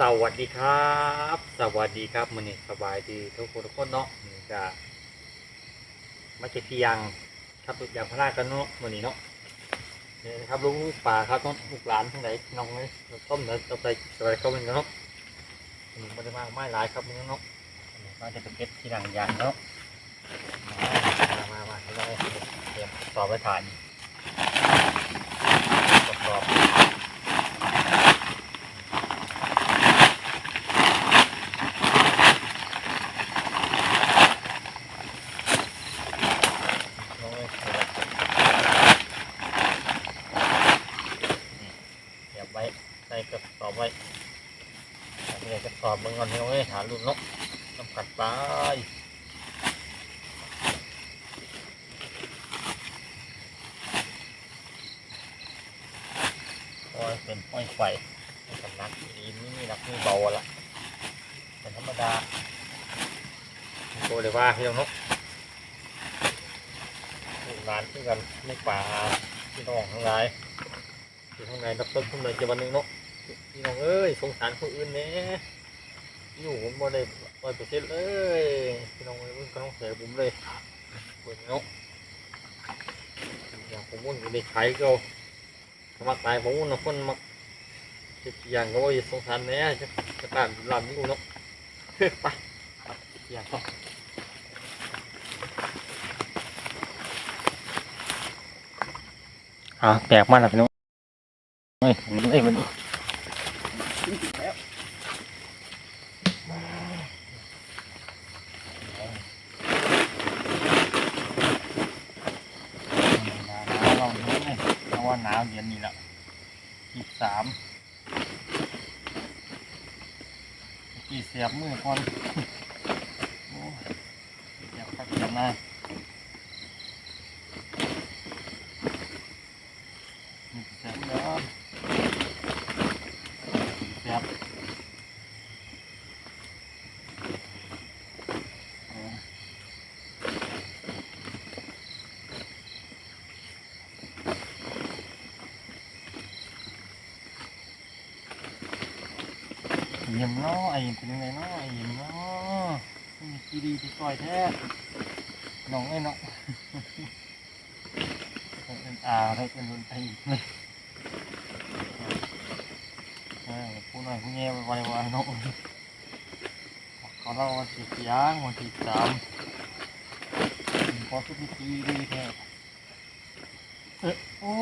สวัสดีครับ สวัสดีครับมันนี่สบายดีทุกคนทุกคนเนาะนี่จะมาเก็บที่ยังครับยางพารากันเนาะมันนี้เนาะนี่นะครับลูกป่าครับน้องลูกหลานทั้งไหนน้องเลยต้มเนื้อต้มไปอะไรก็เป็นเนาะมันจะมากไม่หลายครับมึงเนาะมาจะไปเก็บที่ยังยางเนาะมามามาเราเตรียมสอบไปถ่านสอบ น้องเอ้ยเดี๋ยวไว้ใส่กระสอบไว้ใส่กระสอบ เบิ่งก่อนพี่น้องเอ้ยหาลูกนกน้ำกัดปลายโอ้ยเป็นห้อยไฟสำนักนี่นี่นักนี่เบาละเป็นธรรมดาโกเลยว่าพี่น้องเนกลูกหลานคือกันในป่าพี่น้องทั้งหลายอยู่ข้างในรับต้นพุ่มเลยจะวันหนึ่งเนาะพี่น้องเอ้ยสงสารคนอื่นแหน่ อยู่ผมบ่ได้ร้อยเปอร์เซ็นต์เลยพี่น้องเอ้ยมึงก็ต้องเสียผมเลยเปิดเนาะอย่างผมมุ่นอยู่ในไข่ก็มาตายผมมุ่นนะคนมาเจ็บอย่างก็ว่าสงสารแน่จะจะตามลำอยู่เนาะไปอย่างต่ออ่าแปลกมากนะพี่น้องเฮ้ยเอ้ยมันาวเราเนี่ยเพราะว่าหนาวเย็นนี่แหละยี่สามกี่เสียบมือก่อนโอ้ยเสียบครับเสียบหน้า แซ่บเด้อแซ่บเออเยี่ยมเนาะไอ้เป็นยังไงเนาะไอ้เยี่ยเนาะมีกีดีที่ซอยแท้น้องไอ้เนาะเป็นอาให้เป็นคนไทยอีกเลยผู้น้อยผู้แย่ไว้ไว้เนาะเขาเล่าวันที่ยางวันที่สามพอทุกทีดีแท้เออโอ้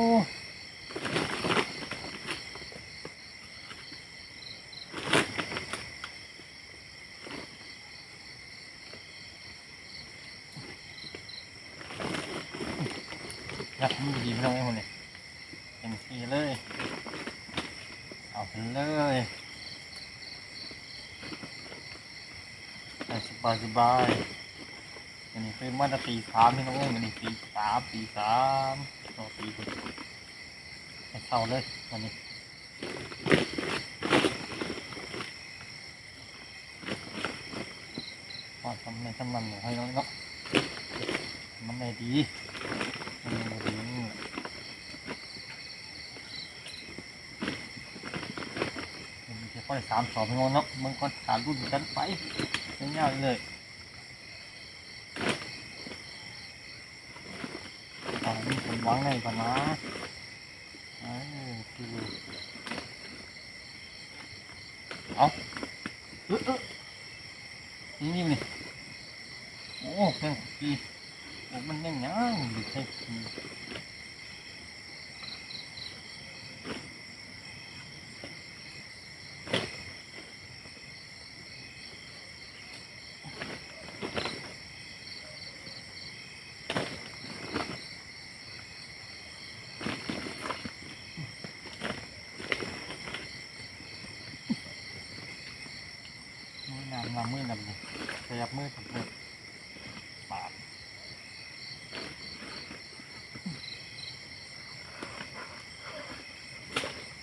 อยากมีดีพี่น้องไอ้คนนี้เต็มที่เลย เอาไปเลยสบายสบายอันนี้คือมาตรตีสามพี่น้องเอ้ยอันนี้ตีสามตีสามต่อตีคนให้เข้าเลยวันนี้พอทำในทำมันให้น้องเนาะมันได้ดีมันได้ดีนี่มีแค่ข้อสามสอบพี่น้องเนาะมึงก็สามรุ่นกันไป เงี้ยๆเลยเอานี่ผมวางในก่อนนะเออคือเอาเออเออนี่นี่นี่โอ้แม่งดีโอ้มันยังยังดิใช่ มือน้ำน้ำมือน้ำเลยขยับมือถึงมือปาด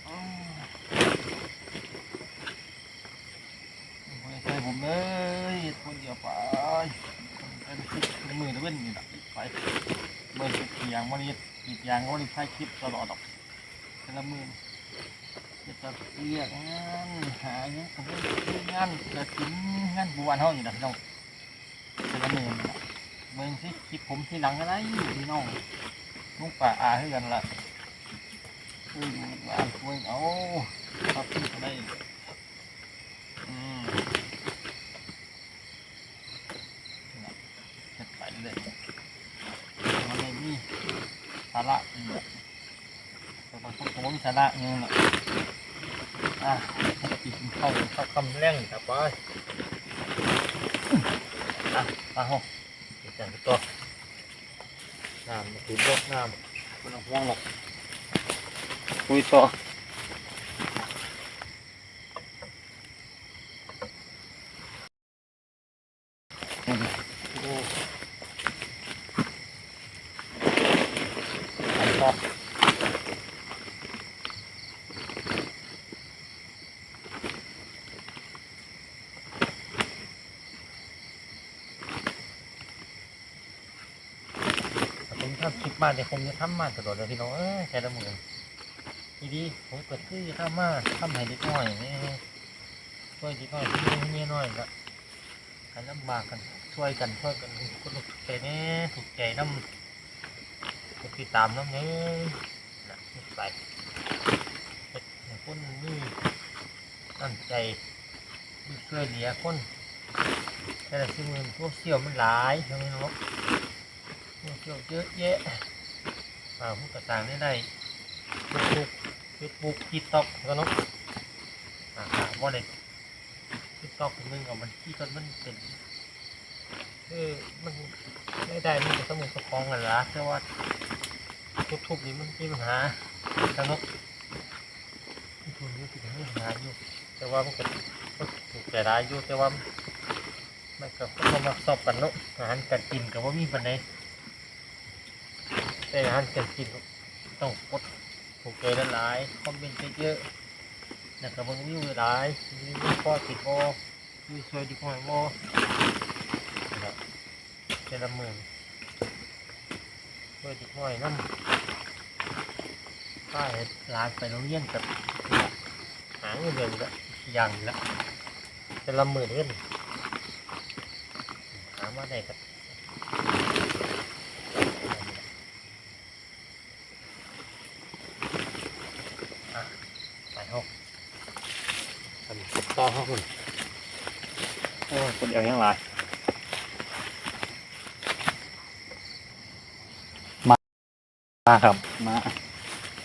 อ้าวโอ้ยใส่ผมเลยคนเดียวไปเป็นคลิปมือตะเว้นนี่แหละไปเมื่อสุดยางวันนี้อีกอย่างวันนี้ถ่ายคลิปตลอดดอกแต่ละมือจะจะเรียกงานหาเงี้ยผมก็งานจะถึงงานบัวเท่าอยู่นะพี่น้องเป็นละมื่นนะเมืองที่คลิปผมที่หลังอะไรพี่น้องลุงป่าอาให้กันละช่วยดูบ้านช่วยเอาครับที่อะไรอืมนะเฮ็ดไปเลยมันไม่มีสาระอีกแต่บางคนผมมีสาระเงี้ยนะอะกินข้าวข้าวคำแรงครับไปอะมาห้องเดี๋ยวจันไปตัวน้ำมาถึงรถน้ำไม่ต้องห่วงหรอกคุยต่ออืมโอ้ไปต่อ ผมทำคลิปมาเดี๋ยวผมจะทำมาตลอดเลยพี่น้องเอ้ยแค่ละมื่นทีดีผมเกิดคือทำมาทำให้ด็กน้อยนี่ช่วยด็กน้อยที่มีเมียหน้อยละกันลำบากกันช่วยกันช่วยกันคนถูกใจแน่ถูกใจน้ำกติดตามน้ำเนี้นะไปคนนี่ตั้งใจช่วยเหลือคนแต่ละสิ่งมันโซเชียลมันหลายใช่ไหมเนาะเที่ยวเยอะแยะ อ่าผู้กต่างได้ได้เฟซบุ๊กเฟซบุ๊กทิกต็อกก็เนาะอ่าว่าเด็กทิกต็อกมึงเอามันที่ตอนมันเป็นเออมันได้ได้มันจะสมุนสะคองกันละแต่ว่าทุบๆนี่มันมีปัญหากันเนาะทุนนี้ติดมีปัญหาอยู่แต่ว่ามันก็ก็ถูกใจร้ายอยู่แต่ว่ามันก็ต้องมาสอบกันเนาะอาหารการกินกับว่ามีปัญหา แต่อาหารการกินต้องกดถูกใจหลายๆคอมเมนต์เยอะๆนะครับมึงวิวหลายมีวิวพอติดโมวิวสวยดีกว่าโมนะครับเจละหมื่นสวยดีกว่าน้ำป้ายร้านไปโรงเรียนกับหาเงินเดือนละอย่างละเจละหมื่นเงินหามาได้กับ ไปห้องทำต่อห้องคุณโอ้ยคนยวยังไรมามาครับ มา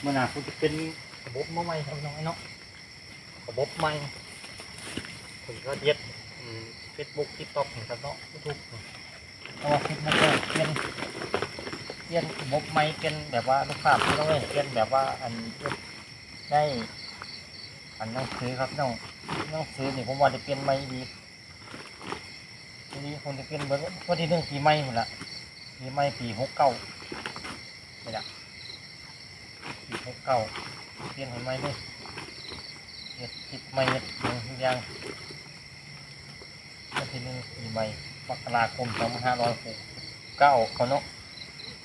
เมื่อนาคุณจะเป็นระบบมาใหม่ครับน้องไอ้เนาะระบบใหม่คุณก็เด็ดเฟซบุ๊กทิกต็อกนะครับเนาะยูทูบเพราะว่าเฟซบุ๊กก็เปลี่ยนเปลี่ยนระบบใหม่เป็นแบบว่าลูกค้าพี่น้องเอ้ยเปลี่ยนแบบว่าอันได้อันหนังสือครับน้องหนังสือนี่ผมว่าจะเปลี่ยนใหม่ดี ทีนี้ผมจะเปลี่ยนเบอร์วันที่หนึ่งปีใหม่หมดละปีใหม่ปีหกเก้านี่แหละปีหกเก้าเปลี่ยนห้ใหม่เลยเฮ็ดติดใหม่เฮ็ดอย่างกอย่างวันที่หนึ่งปีใหม่มกราคมสองพันห้าร้อยหกเก้าเขาเนาะ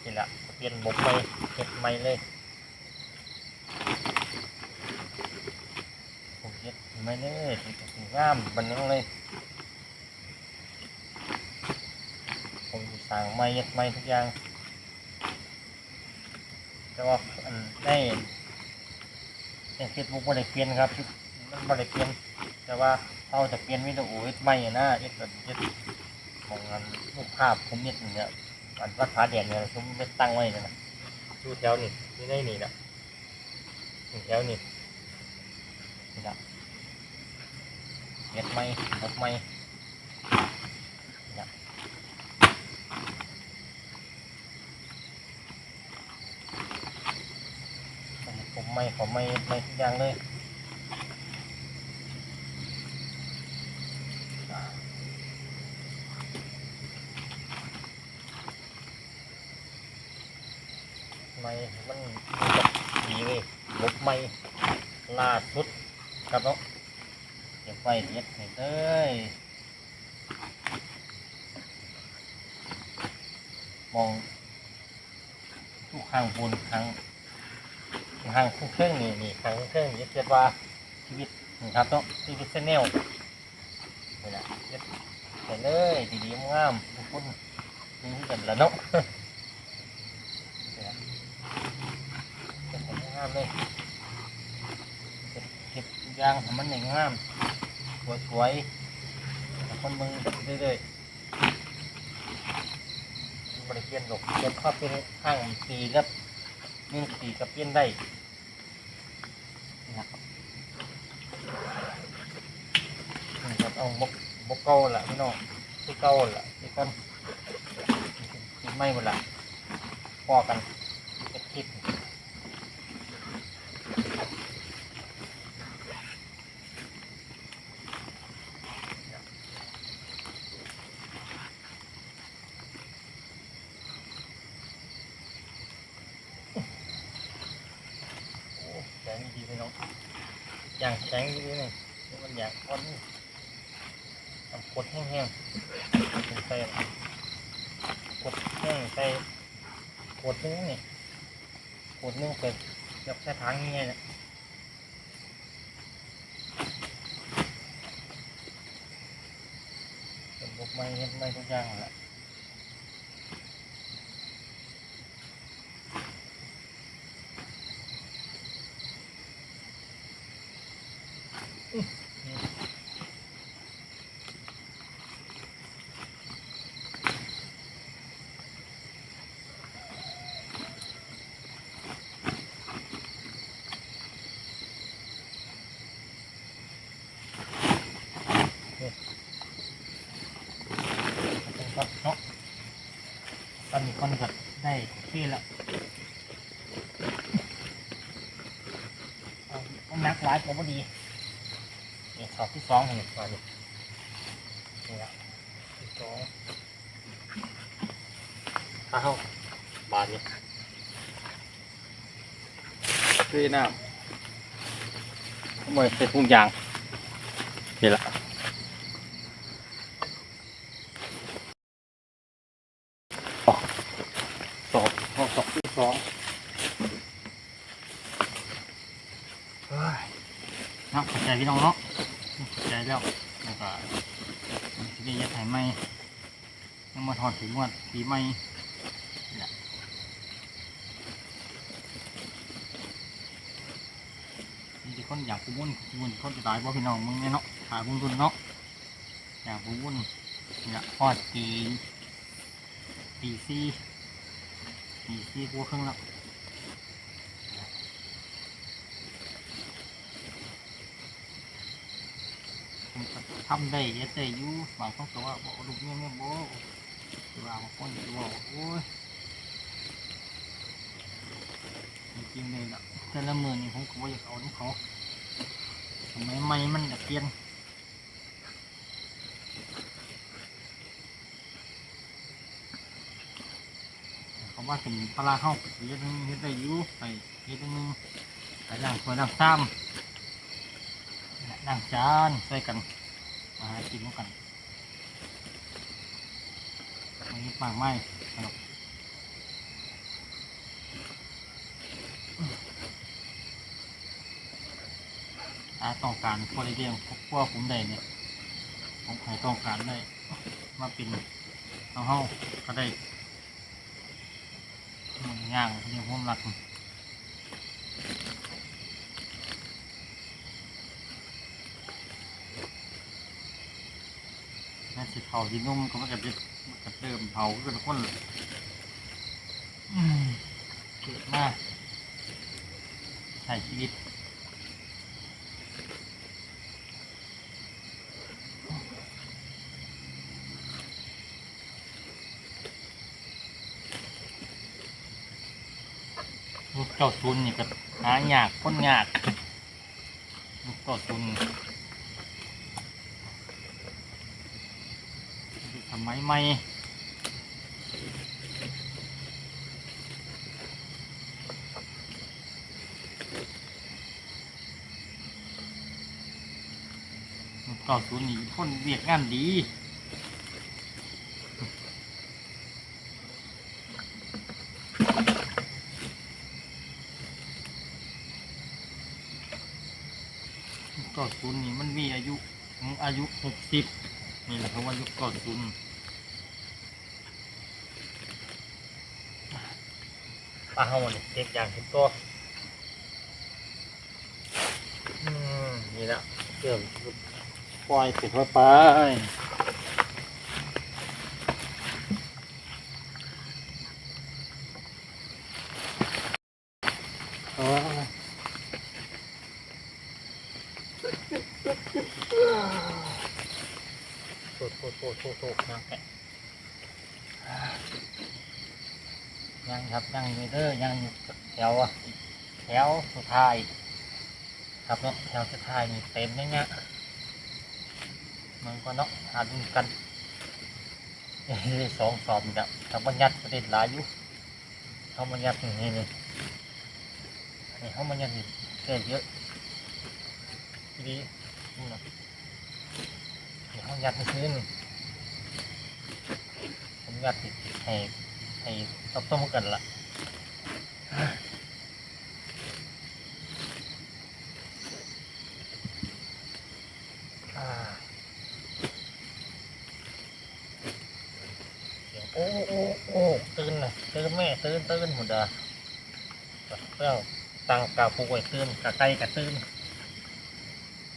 นี่แหละเปลี่ยนบบใหม่เฮ็ดใหม่เลยผมเย็ดไม่เน่ถึงงามบันนึงเลย ผมสั่งไม้ย็ดไม้ทุกอย่าง แต่ว่าอันได้ในเฟซบุ๊กไม่ได้เปลี่ยนครับมันไม่ได้เปลี่ยนแต่ว่าเขาจะเปลี่ยนวิดีโอเย็ดไม้อะนะเย็ดแบบเย็ดของงานรูปภาพผมเย็ดเงี้ยอันวัดผาแดงเนี่ยผมไม่ตั้งไว้นะดูแถวนี่นี่ได้นี่นะแถวนี่นี่ละเย็ดไม่หกไม่นี่ละผม ไม่ผมไม่ไม่ทุกอย่างเลยไม่มันดีเลยลบไม่ล่าสุดครับเนาะเก็บไว้เย็ดให้เลยมองทุกข้างบนข้าง ทางเครื่องนี่นี่ทางเครื่องนี่เรียกว่าชีวิตนี่ครับต้องชีวิตเซนเนลนี่แหละเฮ็ดไปเลยดีๆงามทุกคนนี่กันละเนาะนี่นะเฮ็ดให้งามเลยเฮ็ดเก็บยางให้มันให้งามสวยๆให้คนมึงเรื่อยๆบริเปลี่ยนหรอกเปลี่ยนข้อเป็นห้างปีกับ หนึ่งปีกับเปลี่ยนได้นะครับนี่ครับเอาบกบกเก่าละพี่น้องที่เก่าละที่ก้อนที่ไม่หมดละพอกันคลิปโอ้แข็งดีพี่น้องอย่างแข็งดีนี่นี่มันอยางอ่อนนี่ทำกดแห้งๆเป็นใส่กดแห้งใส่กดนึงนี่กดนึงเป็นยกใช้ทางเงี้ยเนี่ยเป็นพวกไม้เฮ็ดไม้ทุกอย่างแหละ อนนี้คนก็ได้ที่แล้วเอาเอานักหลายผมพอดีนี่สอบที่สองเห็นก่อนนี่นี่ละที่สองข้าวบาทนี่พี่น้ขโมยใส่ถุงยางนี่ละสองสองสองสองที่สอง เฮ้ยเนาะเข้าใจพี่น้องเนาะเข้า ใจแล้วแล้วก็สิได้ยัดไห้ไหมยังมาถอดถึงงวดปีใหม่นี่แหละมีแต่คนอยากกูวุ่นกูวุ่นคนจะตายเพราะพี่น้องมึงเนี่ยเนาะขาบุญรุนเนาะอยากกูวุ่นนี่แหละพอดตีตีซี่ตีซี่กูครึ่งแล้ว ผมก็ ทำได้เฮ็ดได้อยู่บางคนก็ว่าบอกลูกเนี่ยแม่บ่หรือว่าบางคนก็บอกโอ้ยจริงเลยละแต่ละมือนี่ผมก็อยากเอาของเขาสมัยใหม่มันจะเปลี่ยนเขาว่าเป็นปลาเข้าเฮ็ดนึงเฮ็ดได้อยู่ไปเฮ็ดนึงไปล้างถ้วยล้างซ้ำล้างจานใส่กัน มาหากินด้วยกันไม่ยึดมากไม่สนุกถ้าต้องการพอได้เรียงพวกพวกผมได้เนี่ยผมใครต้องการได้ มาเป็นเอาเฮาก็ได้มันย่างเรียงผมรัก สิเผาที่นุ่มก็มันก็จะมันก็เริ่มเผาขึ้นคนเลยอืมเกิดมากใช้ชีวิตลูกเจ้าซุนนี่ก็หายากคนยากลูกเจ้าซุน ส มัยใหม่ก่าศูนย์นี่คนเวียกงานดีก่อนศูนย์นี่มันมีอายุอายุหกสิบนี่แหละครับว่ายุก่อนศูนย์ ปลาเฮาเนี่ยเด็กอย่างทุกตัวอืมนี่แหละเกือบปล่อยสิค่อยไปอ๋อ โทษโทษโทษโทษโทษนะแกยังครับยังอยู่เด้อยังอยู่แถวอะแถวสุด ท้ายครับเนาะแถวสุดท้ายนี่เต็มเลยเนี่ยมันก็เนาะหาดูกันสองสอบนี่แหละทำบัญญัติประเด็นหลายอยู่เขาบัญญัตินี่นี่นี่เขาบัญญัตินี่เกิดเยอะทีนี้นี่เนาะเดี๋ยวเขายัดให้ขึ้นผมยัดให้ให้ให้ต้มต้มกันละอ่าเสียงโอ้โอ้โอ้ตื่นเลย ตื่นตื่นหมดอะเปรี้ยวตังกาปูไว้ตื่นกะไก่กะตื่น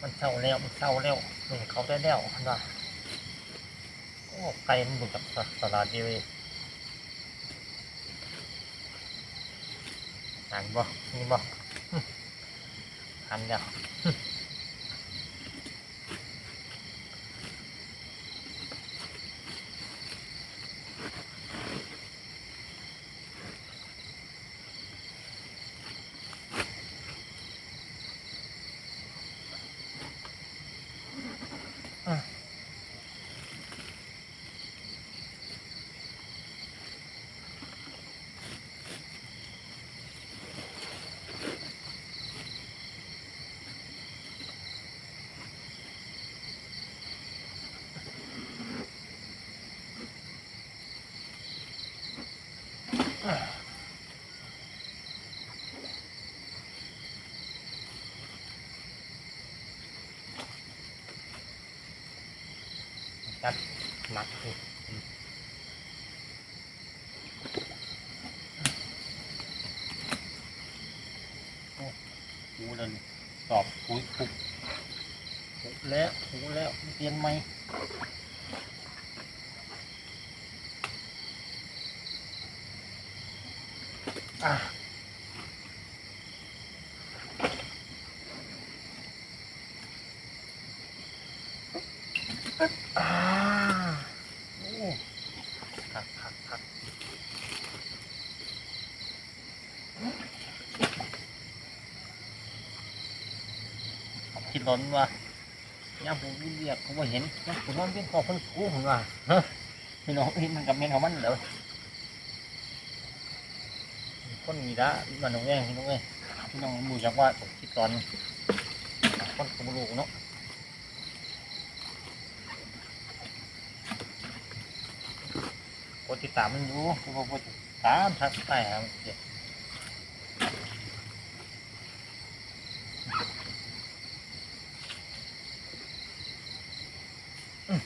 มันเศร้าแล้วมันเศร้าแล้วหนึ่งเขาได้แล้วนะโอ้ไก่มันอยู่กับสสลาดีเลยหันบ่นี่บ่หึหันแล้วหึจัดห นักอยู่โอ้หูเลยตอบปุยปุกปุกแล้วปุกแล้วเปลี่ยนไหมอะอ่าโอ้คักคักคัก คิดร้อนว่าย่างผมเรียกเขาว่าเห็นย่างผมว่าเป็นพ่อคนกู้ผมว่าฮ้ยพี่น้องเห็นมันกับเมนของมันเด้อคนมีละมันน้องแย่งพี่น้องเอ้ยพี่น้องมูจากว่าผมคิดร้อนคนกบลูกเนาะกดติดตามมันอยู่กดติดตามทักไปหามับนเสียอืม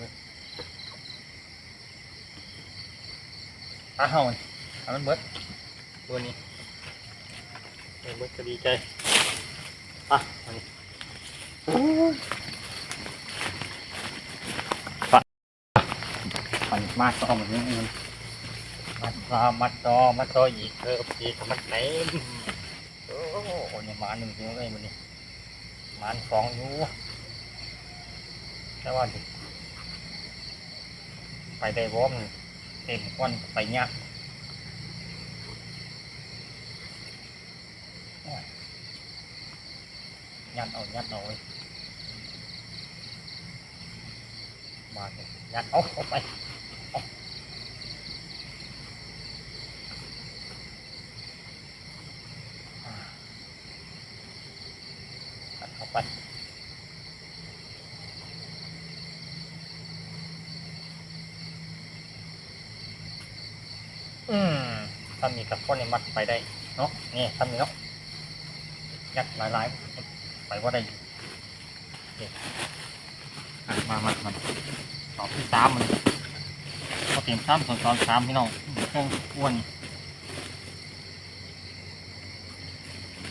มันคืออ้าวมันเอามันเบิดตัวนี้เอาเบิดก็ดีใจอะอันนี้ปัดปัดมาต่อมันนี่มันมัดรอมัดรอมัดรออีกเอออีกมันไหนโอ้โหเนี่ยมาหนึ่งอยู่เลยมันนี่มาสองอยู่แต่ว่าดิ ไปได้วอมเต็มก้อนไปยักยัดเอายัดเอาไว้มาเลยยัดเอาเอาไปเอาอ่ายัดเข้าไป อืม ทำมีกับก้อในมัดไปได้เนาะนี่ทำนี่เนาะยัดหลายๆไปว่าได้นี่อะมามามันตอบที่สามมันพอเตรียมสามส่วนตอนสามพี่น้องเครื่องอ้วน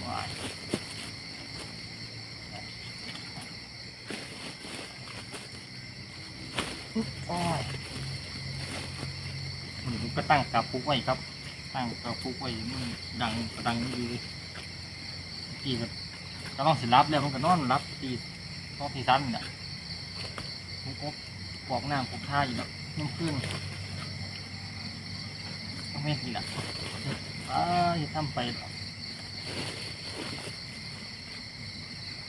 ว้ายอุ๊ยโอ้ยมันก็ตั้งกาฟุกไว้ครับ ตั้งกาฟุกไว้มันดังดังอยู่ตีแบบก็ต้องสิรับแล้วมันก็นอนรับตีต้องตีซ้ำนี่แหละผมก็ปอกน้ำปอกท่าอยู่แบบน้ำขึ้นต้องไม่ทีละอ้าจะทำไปหรอก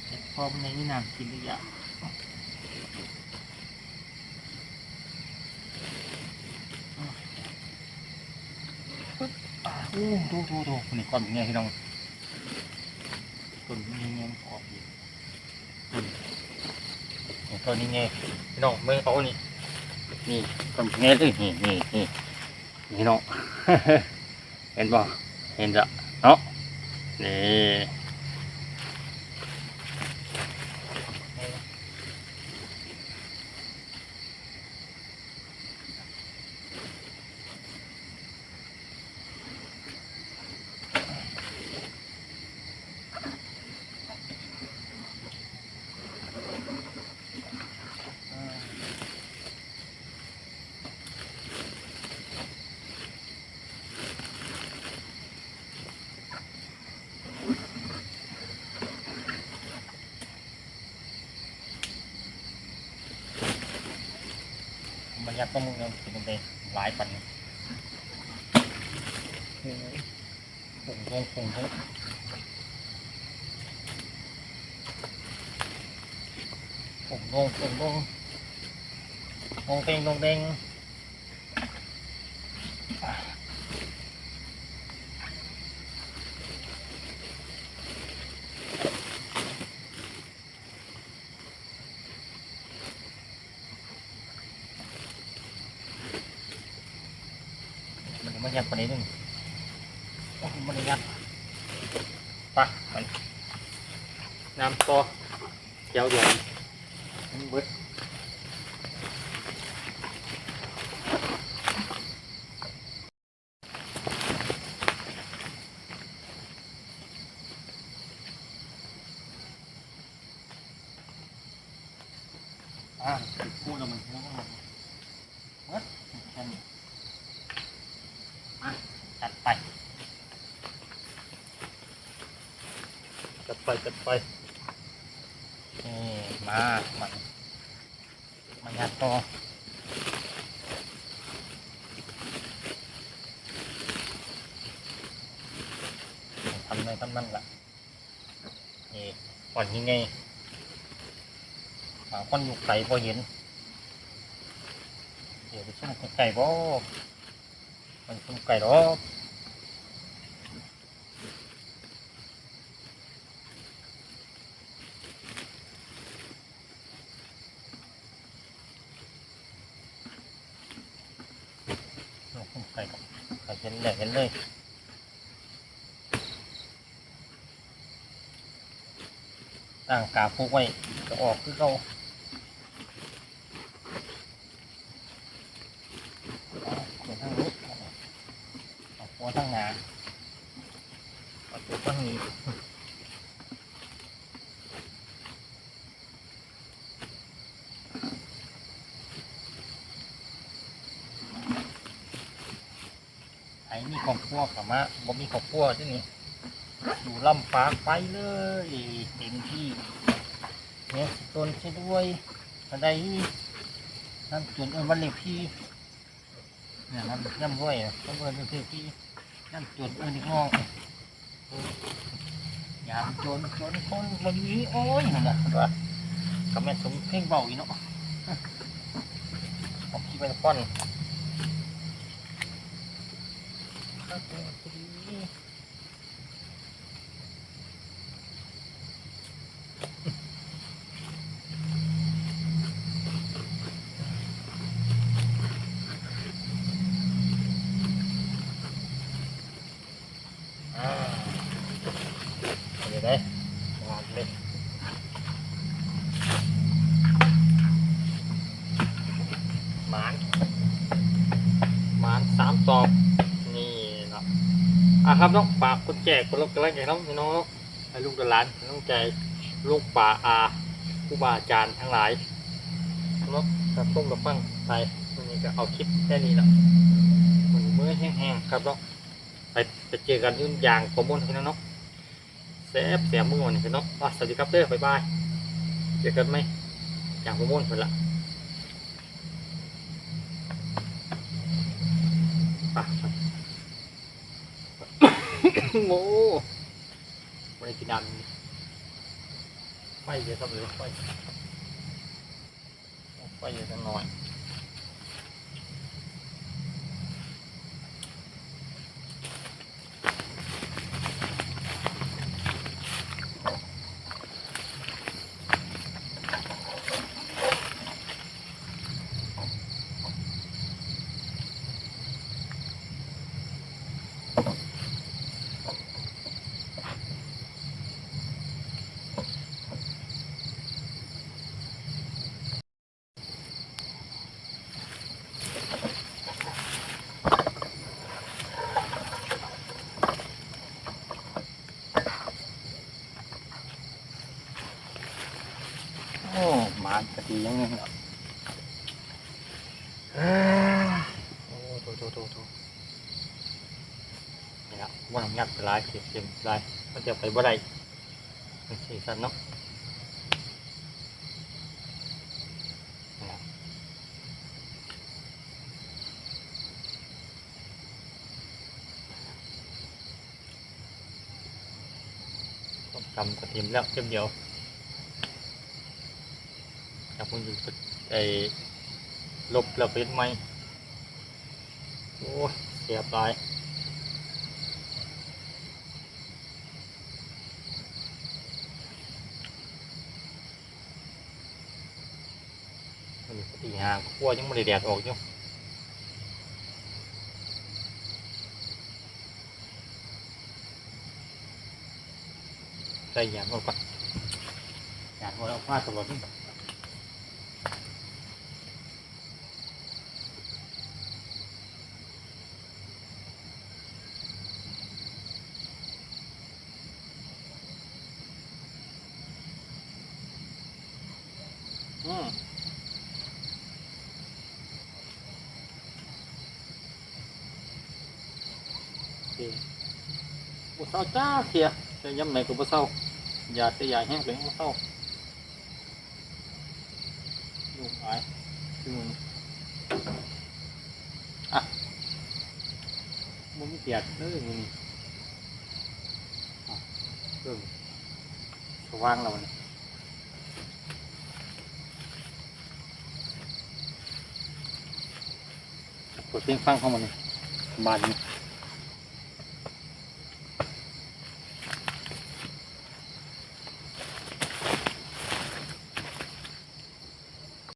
เจ็บพอมันในนี่น้ำกินได้ยากอ่าโอ้ ดูดูดูนี่ความเงี้ยที่น้องต้นนี้เงี้ยมันออกอีกต้นนี่ต้นนี้เงี้ยพี่น้องเมื่อเขานี่นี่ต้นเงี้ยเลยนี่นี่นี่นี่น้องเห็นป่เห็นจ้ะเนาะนี่ มันยัดต้มเงินกินไปหลายปันผงทงผงทงผงทงผงทงงงเต็งงงเต็งมันมัน ยัดปันนี้นึงโอ้มันยัดไปไปน้ำต่อเจียวเดือดมันเบิด อ่าติดคู่แล้วมันแล้วก็มันเบิดแค่นี้อะจัดไป จัดไปจัดไปนี่มามันมันยัดต่อทำในทำนั่นละนี่ก่อนยังไงหาคนอยู่ไกลพอเห็น เดี๋ยวไปซุ่มคนไก่บ่มันซุ่มไก่หรอกเราซุ่มไก่กับไก่เห็นเลยเห็นเลย ตั้งกาพูกไว้จะออกคือเขาเดี๋ยวทางนี้เอาหัวทางหนาเอาตัวทางนี้ไอ้นี่ของพวกกับมาบ่มีของพวกที่นี่ อยู่ลำปากไปเลยเต็มที่เนี่ยต้นช่ด้วยอะไรนั่นจนเอินวันเล็กพี่เนี่ยมันย่ำร้อยอะต้องเอินเป็นพี่ย่ำจนเอินอีกงอกยามจนจนคนบนนี้โอ้ยนั่นแหละว่าก็แม่สมเพลงเบาอีเนาะเอาขี้ไปก้อน ด้งานเลยหมานหมานสามตอบนี่นะอะครับน้องปากคนแจกคนรับกระไรแก่น้องน้องให้ลูกหลานน้องใจลูกป่าอาผู้บาอาจารย์ทั้งหลายน้กกระตุ้มกระปั้งไปวันนี้ก็เอาคลิปแค่นี้นะมันมือแห้งๆครับเนาะไปไปเจอกันยุ่นยางขอมุนให้นะเนาะ ซ่บแซ่บมือวันนี้พี่น้องอะสวัสดีครับเด้อบ๊ายบายเจอกันไหมอย่างข้อมูลเพิ่นละปะโม่ไม่ได้กินน้ำไฟเยอะสักเลยไฟไฟเยอะสักหน่อยโอ้หมานกะทิยังไงเนาะอ่าโอ้โถโถโถโถนี่ละว่างัดไป หลายเข็มเข็มหลายมันจะไปบ่ได้สีสันเนาะนี่ล่ะต้มตำกระเทียมแล้วเทียมเดียวจากคุณอยู่ไอ้ลบแล้วเป็นไหมโอ้ยเสียบลาย มันตีหาขั้วยังไม่ได้แดดออกอยู่ใส่ยางออกก่อนยางออกแล้วพลาดตลอดนี่อืมโอเคบุเศร้าจ้าเสียจะย้ำไหนก็บุเศร้าอย่าเสียอย่าแห้งไปบุเศร้าลูกหายที่มึงอะมันเปียกเด้อมึงเริ่มสว่างแล้วมันเปิดเพลงฟังเข้ามาเลยบานนี้